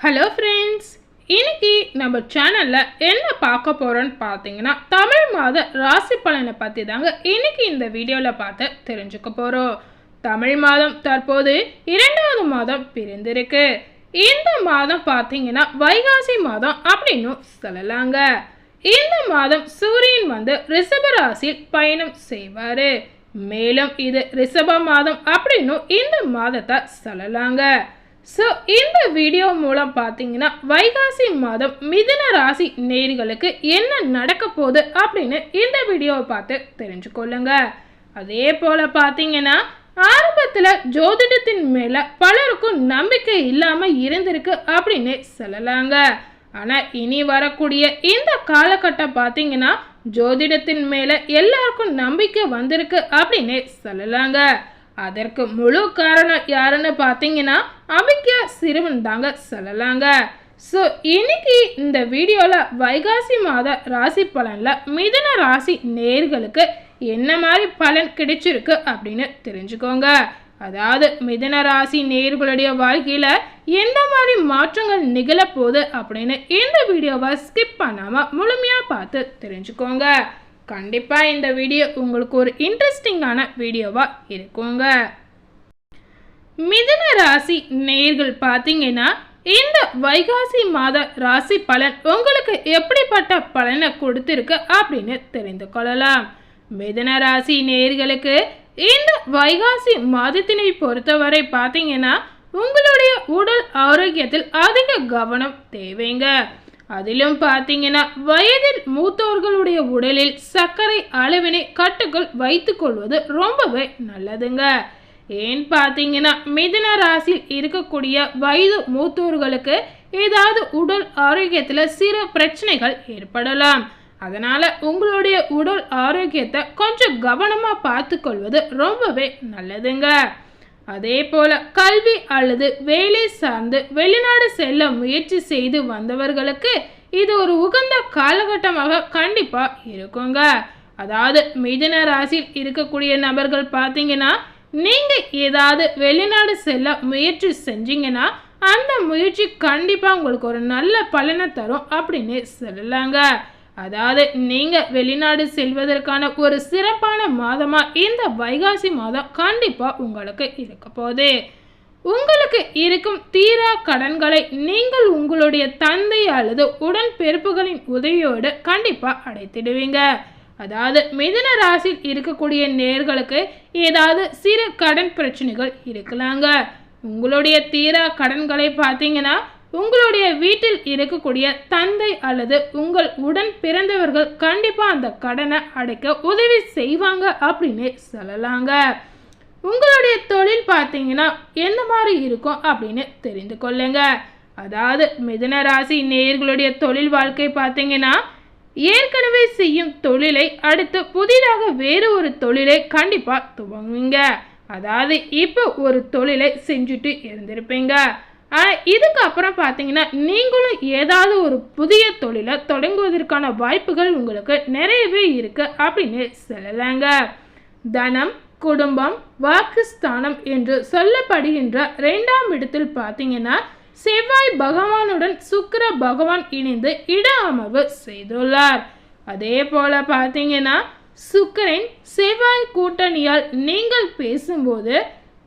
Hello friends இன்னைக்கு நம்ம சேனலில் என்ன பார்க்க போகிறோன்னு பார்த்தீங்கன்னா தமிழ் மாத ராசி பலனை பற்றி தாங்க இன்னைக்கு இந்த வீடியோவில் பார்த்து தெரிஞ்சுக்க போகிறோம் தமிழ் மாதம் தற்போது இரண்டாவது மாதம் பிரிந்திருக்கு. இந்த மாதம் பார்த்தீங்கன்னா வைகாசி மாதம் அப்படின்னு சொல்லலாங்க. இந்த மாதம் சூரியன் வந்து ரிஷப ராசியில் பயணம் செய்வார். மேலும் இது ரிஷப மாதம் அப்படின்னு இந்த மாதத்தை சொல்லலாங்க. ஸோ இந்த வீடியோ மூலம் பார்த்தீங்கன்னா வைகாசி மாதம் மிதுன ராசி நேர்களுக்கு என்ன நடக்க போகுது அப்படின்னு இந்த வீடியோவை பார்த்து தெரிஞ்சுக்கொள்ளுங்க. அதே போல் பார்த்தீங்கன்னா ஆரம்பத்தில் ஜோதிடத்தின் மேலே பலருக்கும் நம்பிக்கை இல்லாமல் இருந்திருக்கு அப்படின்னு சொல்லலாங்க. ஆனால் இனி வரக்கூடிய இந்த காலகட்டம் பார்த்தீங்கன்னா ஜோதிடத்தின் மேலே எல்லாருக்கும் நம்பிக்கை வந்திருக்கு அப்படின்னு சொல்லலாங்க. அதற்கு முழு காரணம் யாருன்னு பார்த்தீங்கன்னா அபிக்யா சிறுவன் தாங்க சொல்லலாங்க. ஸோ இன்னைக்கு இந்த வீடியோவில் வைகாசி மாத ராசி பலனில் மிதுன ராசி நேர்களுக்கு என்ன மாதிரி பலன் கிடைச்சிருக்கு அப்படின்னு தெரிஞ்சுக்கோங்க. அதாவது மிதன ராசி நேர்களுடைய வாழ்க்கையில் எந்த மாதிரி மாற்றங்கள் நிகழப்போகுது அப்படின்னு இந்த வீடியோவை ஸ்கிப் பண்ணாமல் முழுமையாக பார்த்து தெரிஞ்சுக்கோங்க. கண்டிப்பாக இந்த வீடியோ உங்களுக்கு ஒரு இன்ட்ரெஸ்டிங்கான வீடியோவாக இருக்குங்க. மிதுன ராசி நேர்கள் பார்த்தீங்கன்னா இந்த வைகாசி மாத ராசி பலன் உங்களுக்கு எப்படிப்பட்ட பலனை கொடுத்துருக்கு அப்படின்னு தெரிந்து கொள்ளலாம். மிதுன ராசி நேர்களுக்கு இந்த வைகாசி மாதத்தினை பொறுத்தவரை பார்த்தீங்கன்னா உங்களுடைய உடல் ஆரோக்கியத்தில் அதிக கவனம் தேவைங்க. அதிலும் பார்த்தீங்கன்னா வயதில் மூத்தோர்களுடைய உடலில் சர்க்கரை அளவினை கட்டுக்குள் வைத்து கொள்வது ரொம்பவே நல்லதுங்க. ஏன் பார்த்தீங்கன்னா மிதுன ராசியில் இருக்கக்கூடிய வயது மூத்தோர்களுக்கு ஏதாவது உடல் ஆரோக்கியத்தில் சிறு பிரச்சனைகள் ஏற்படலாம். அதனால் உங்களுடைய உடல் ஆரோக்கியத்தை கொஞ்சம் கவனமாக பார்த்துக்கொள்வது ரொம்பவே நல்லதுங்க. அதே போல கல்வி அல்லது வேலை சார்ந்து வெளிநாடு செல்ல முயற்சி செய்து வந்தவர்களுக்கு இது ஒரு உகந்த காலகட்டமாக கண்டிப்பாக இருக்குங்க. அதாவது மிதன ராசியில் இருக்கக்கூடிய நபர்கள் பார்த்தீங்கன்னா நீங்கள் ஏதாவது வெளிநாடு செல்ல முயற்சி செஞ்சீங்கன்னா அந்த முயற்சி கண்டிப்பாக உங்களுக்கு ஒரு நல்ல பலனை தரும் அப்படின்னு சொல்லலாங்க. அதாவது நீங்கள் வெளிநாடு செல்வதற்கான ஒரு சிறப்பான மாதமாக இந்த வைகாசி மாதம் கண்டிப்பாக உங்களுக்கு இருக்க போகுது. உங்களுக்கு இருக்கும் தீரா கடன்களை நீங்கள் உங்களுடைய தந்தை அல்லது உடன் பெருப்புகளின் உதவியோடு கண்டிப்பாக அடைத்திடுவீங்க. அதாவது மிதுன ராசியில் இருக்கக்கூடிய நேர்களுக்கு ஏதாவது சிறு கடன் பிரச்சனைகள் இருக்கலாங்க. உங்களுடைய தீரா கடன்களை பார்த்தீங்கன்னா உங்களுடைய வீட்டில் இருக்கக்கூடிய தந்தை அல்லது உங்கள் உடன் பிறந்தவர்கள் கண்டிப்பாக அந்த கடனை அடைக்க உதவி செய்வாங்க அப்படின்னு சொல்லலாங்க. உங்களுடைய தொழில் பார்த்தீங்கன்னா எந்த மாதிரி இருக்கும் அப்படின்னு தெரிந்து கொள்ளுங்க. அதாவது மிதன ராசி நேயர்களுடைய தொழில் வாழ்க்கை பார்த்தீங்கன்னா ஏற்கனவே செய்யும் தொழிலை அடுத்து புதிதாக வேறு ஒரு தொழிலை கண்டிப்பாக துவங்குவீங்க. அதாவது இப்போ ஒரு தொழிலை செஞ்சுட்டு இருந்திருப்பீங்க. ஆனால் இதுக்கு பார்த்தீங்கன்னா நீங்களும் ஏதாவது ஒரு புதிய தொழிலை தொடங்குவதற்கான வாய்ப்புகள் உங்களுக்கு நிறையவே இருக்குது அப்படின்னு சொல்லலாங்க. தனம் குடும்பம் வாக்குஸ்தானம் என்று சொல்லப்படுகின்ற ரெண்டாம் இடத்தில் பார்த்தீங்கன்னா செவ்வாய் பகவானுடன் சுக்கிர பகவான் இணைந்து இட அமர்வு செய்துள்ளார். அதே போல பார்த்தீங்கன்னா சுக்கரன் செவ்வாய் கூட்டணியால் நீங்கள் பேசும்போது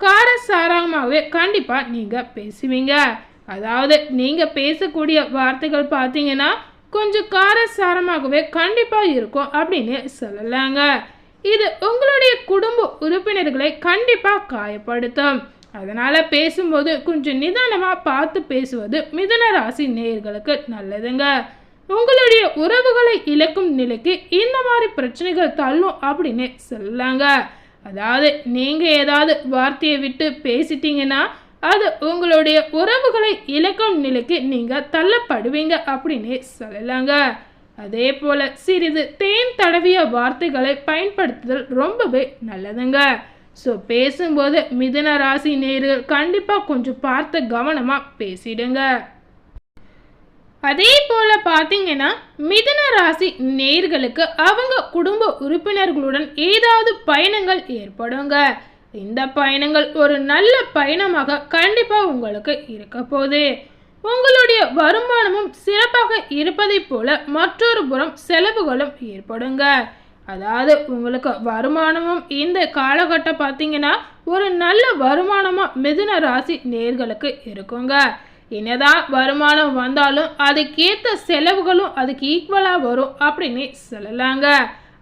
காரசாரமாகவே கண்டிப்பாக நீங்கள் பேசுவீங்க. அதாவது நீங்கள் பேசக்கூடிய வார்த்தைகள் பார்த்தீங்கன்னா கொஞ்சம் காரசாரமாகவே கண்டிப்பாக இருக்கும் அப்படின்னு சொல்லலாங்க. இது உங்களுடைய குடும்ப உறுப்பினர்களை கண்டிப்பாக காயப்படுத்தும். அதனால் பேசும்போது கொஞ்சம் நிதானமாக பார்த்து பேசுவது மிதன ராசி நேயர்களுக்கு நல்லதுங்க. உங்களுடைய உறவுகளை இழக்கும் நிலைக்கு இந்த மாதிரி பிரச்சனைகள் தள்ளும் அப்படின்னு சொல்லலாங்க. அதாவது நீங்கள் ஏதாவது வார்த்தையை விட்டு பேசிட்டீங்கன்னா அது உங்களுடைய உறவுகளை இழக்கும் நிலைக்கு நீங்கள் தள்ளப்படுவீங்க அப்படின்னு சொல்லலாங்க. அதே போல் சிறிது தேன் தடவிய வார்த்தைகளை பயன்படுத்துதல் ரொம்பவே நல்லதுங்க. ஸோ பேசும்போது மிதுன ராசி நேர்கள் கண்டிப்பாக கொஞ்சம் பார்த்து கவனமாக பேசிடுங்க. அதே போல பார்த்தீங்கன்னா மிதுன ராசி நேர்களுக்கு அவங்க குடும்ப உறுப்பினர்களுடன் ஏதாவது பயணங்கள் ஏற்படுங்க. இந்த பயணங்கள் ஒரு நல்ல பயணமாக கண்டிப்பாக உங்களுக்கு இருக்க போகுது. உங்களுடைய வருமானமும் சிறப்பாக இருப்பதைப் போல மற்றொரு புறம் செலவுகளும் ஏற்படுங்க. அதாவது உங்களுக்கு வருமானமும் இந்த காலகட்டம் பார்த்தீங்கன்னா ஒரு நல்ல வருமானமாக மிதுன ராசி நேர்களுக்கு இருக்குங்க. என்னதான் வருமானம் வந்தாலும் அதுக்கேற்ற செலவுகளும் அதுக்கு ஈக்குவலாக வரும் அப்படின்னு சொல்லலாங்க.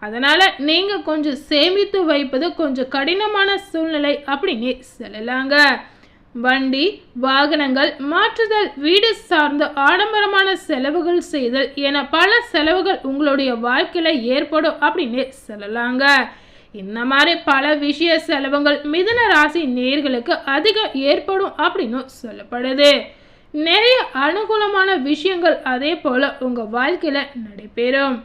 அதனால் நீங்கள் கொஞ்சம் சேமித்து வைப்பது கொஞ்சம் கடினமான சூழ்நிலை அப்படின்னு சொல்லலாங்க. வண்டி வாகனங்கள் மாற்றுதல் வீடு சார்ந்த ஆடம்பரமான செலவுகள் செய்தல் என பல செலவுகள் உங்களுடைய வாழ்க்கையில் ஏற்படும் அப்படின்னு சொல்லலாங்க. இந்த மாதிரி பல விஷய செலவுகள் மிதன ராசி நேர்களுக்கு அதிகம் ஏற்படும் அப்படின்னு சொல்லப்படுது. நிறைய அனுகூலமான விஷயங்கள் அதே போல் உங்கள் வாழ்க்கையில் நடைபெறும்.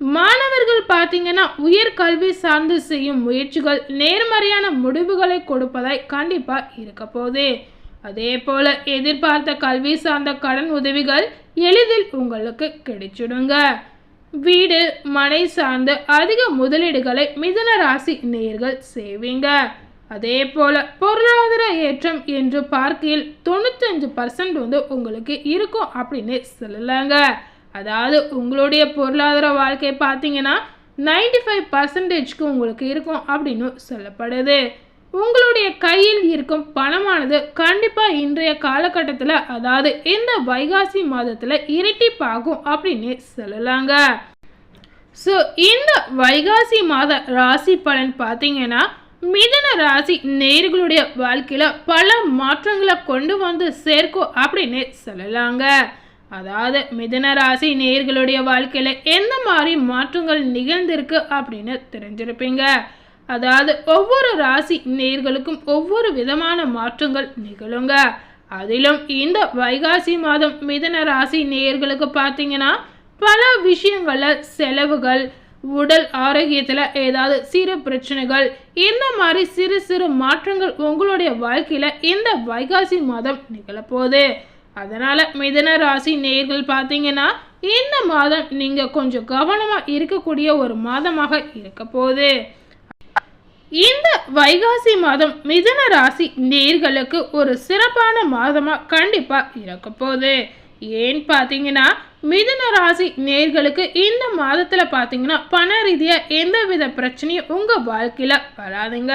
மாணவர்கள் பார்த்தீங்கன்னா உயர்கல்வி சார்ந்து செய்யும் முயற்சிகள் நேர்மறையான முடிவுகளை கொடுப்பதாய் கண்டிப்பாக இருக்க போகுது. அதே போல் எதிர்பார்த்த கல்வி சார்ந்த கடன் உதவிகள் எளிதில் உங்களுக்கு கிடைச்சிடுங்க. வீடு மனை சார்ந்த அதிக முதலீடுகளை மிதன ராசி நேர்கள் செய்வீங்க. அதே போல் பொருளாதார ஏற்றம் என்று பார்க்கையில் தொண்ணூத்தஞ்சு பர்சன்ட் வந்து உங்களுக்கு இருக்கும் அப்படின்னு சொல்லலாங்க. அதாவது உங்களுடைய பொருளாதார வாழ்க்கை பார்த்தீங்கன்னா நைன்டி ஃபைவ் பர்சன்டேஜ்க்கு உங்களுக்கு இருக்கும் அப்படின்னு சொல்லப்படுது. உங்களுடைய கையில் இருக்கும் பணமானது கண்டிப்பாக இன்றைய காலகட்டத்தில் அதாவது இந்த வைகாசி மாதத்தில் இரட்டிப்பாகும் அப்படின்னு சொல்லலாங்க. ஸோ இந்த வைகாசி மாத ராசி பலன் பார்த்தீங்கன்னா மிதன ராசி நேர்களுடைய வாழ்க்கையில் பல மாற்றங்களை கொண்டு வந்து சேர்க்கும் அப்படின்னு சொல்லலாங்க. அதாவது மிதன ராசி நேர்களுடைய வாழ்க்கையில் எந்த மாதிரி மாற்றங்கள் நிகழ்ந்திருக்கு அப்படின்னு தெரிஞ்சிருப்பீங்க. அதாவது ஒவ்வொரு ராசி நேர்களுக்கும் ஒவ்வொரு விதமான மாற்றங்கள் நிகழுங்க. அதிலும் இந்த வைகாசி மாதம் மிதன ராசி நேர்களுக்கு பார்த்தீங்கன்னா பல விஷயங்களில் செலவுகள் உடல் ஆரோக்கியத்தில் ஏதாவது சிறு பிரச்சனைகள் இந்த மாதிரி சிறு சிறு மாற்றங்கள் உங்களுடைய வாழ்க்கையில் இந்த வைகாசி மாதம் நிகழப்போகுது. அதனால் மிதன ராசி நேர்கள் பார்த்தீங்கன்னா இந்த மாதம் நீங்கள் கொஞ்சம் கவனமாக இருக்கக்கூடிய ஒரு மாதமாக இருக்க போகுது. இந்த வைகாசி மாதம் மிதன ராசி நேர்களுக்கு ஒரு சிறப்பான மாதமாக கண்டிப்பாக இருக்க போகுது. ஏன்னு பார்த்தீங்கன்னா மிதுன ராசி நேர்களுக்கு இந்த மாதத்தில் பார்த்தீங்கன்னா பண ரீதியாக எந்தவித பிரச்சனையும் உங்கள் வாழ்க்கையில் வராதுங்க.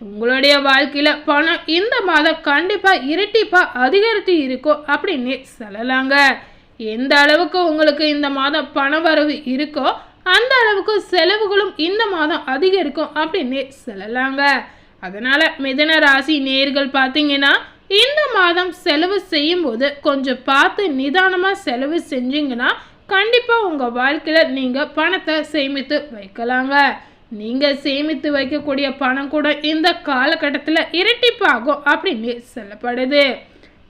உங்களுடைய வாழ்க்கையில் பணம் இந்த மாதம் கண்டிப்பாக இரட்டிப்பாக அதிகரித்து இருக்கும் அப்படின்னு சொல்லலாங்க. எந்த அளவுக்கு உங்களுக்கு இந்த மாதம் பண வரவு இருக்கோ அந்த அளவுக்கு செலவுகளும் இந்த மாதம் அதிகரிக்கும் அப்படின்னு சொல்லலாங்க. அதனால் மிதன ராசி நேர்கள் பார்த்தீங்கன்னா இந்த மாதம் செலவு செய்யும்போது கொஞ்சம் பார்த்து நிதானமாக செலவு செஞ்சீங்கன்னா கண்டிப்பாக உங்கள் வாழ்க்கையில் நீங்கள் பணத்தை சேமித்து வைக்கலாங்க. நீங்கள் சேமித்து வைக்கக்கூடிய பணம் கூட இந்த காலகட்டத்தில் இரட்டிப்பாகும் அப்படின்னு சொல்லப்படுது.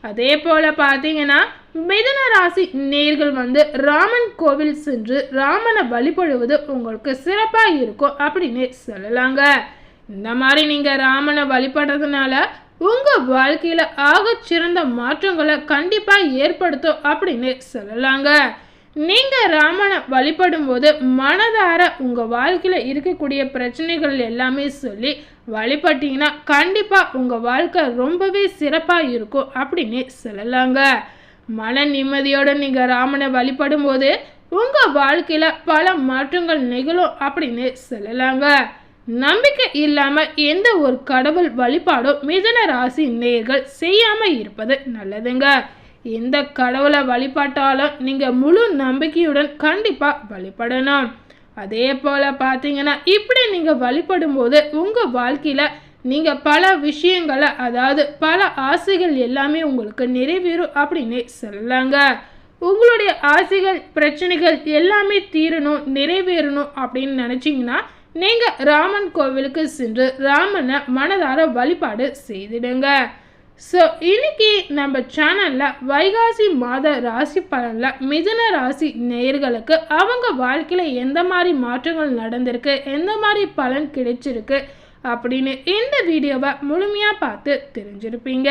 அதே போல் பார்த்தீங்கன்னா மிதன ராசி நேர்கள் வந்து ராமன் கோவில் சென்று ராமனை வழிபடுவது உங்களுக்கு சிறப்பாக இருக்கும் அப்படின்னு சொல்லலாங்க. இந்த மாதிரி நீங்கள் ராமனை வழிபடுறதுனால உங்கள் வாழ்க்கையில் ஆகச்சிறந்த மாற்றங்களை கண்டிப்பாக ஏற்படுத்தும் அப்படின்னு சொல்லலாங்க. நீங்கள் ராமனை வழிபடும் போது மனதார உங்கள் வாழ்க்கையில் இருக்கக்கூடிய பிரச்சனைகள் எல்லாமே சொல்லி வழிபட்டிங்கன்னா கண்டிப்பாக உங்கள் வாழ்க்கை ரொம்பவே சிறப்பாக இருக்கும் அப்படின்னு சொல்லலாங்க. மன நிம்மதியோடு நீங்கள் ராமனை வழிபடும் போது உங்கள் வாழ்க்கையில் பல மாற்றங்கள் நிகழும் அப்படின்னு சொல்லலாங்க. நம்பிக்கை இல்லாமல் எந்த ஒரு கடவுள் வழிபாடும் மிதன ராசி நேர்கள் செய்யாமல் இருப்பது நல்லதுங்க. எந்த கடவுளை வழிபாட்டாலும் நீங்கள் முழு நம்பிக்கையுடன் கண்டிப்பாக வழிபடணும். அதே போல் பார்த்தீங்கன்னா இப்படி நீங்கள் வழிபடும் போது உங்கள் வாழ்க்கையில் நீங்கள் பல விஷயங்களை அதாவது பல ஆசைகள் எல்லாமே உங்களுக்கு நிறைவேறும் அப்படின்னு சொல்லலாங்க. உங்களுடைய ஆசைகள் பிரச்சனைகள் எல்லாமே தீரணும் நிறைவேறணும் அப்படின்னு நினச்சிங்கன்னா நீங்கள் ராமன் கோவிலுக்கு சென்று ராமனை மனதார வழிபாடு செய்திடுங்க. ஸோ இன்னைக்கு நம்ம சேனலில் வைகாசி மாத ராசி பலனில் மிதுன ராசி நேயர்களுக்கு அவங்க வாழ்க்கையில் எந்த மாதிரி மாற்றங்கள் நடந்திருக்கு எந்த மாதிரி பலன் கிடைச்சிருக்கு அப்படின்னு இந்த வீடியோவை முழுமையாக பார்த்து தெரிஞ்சிருப்பீங்க.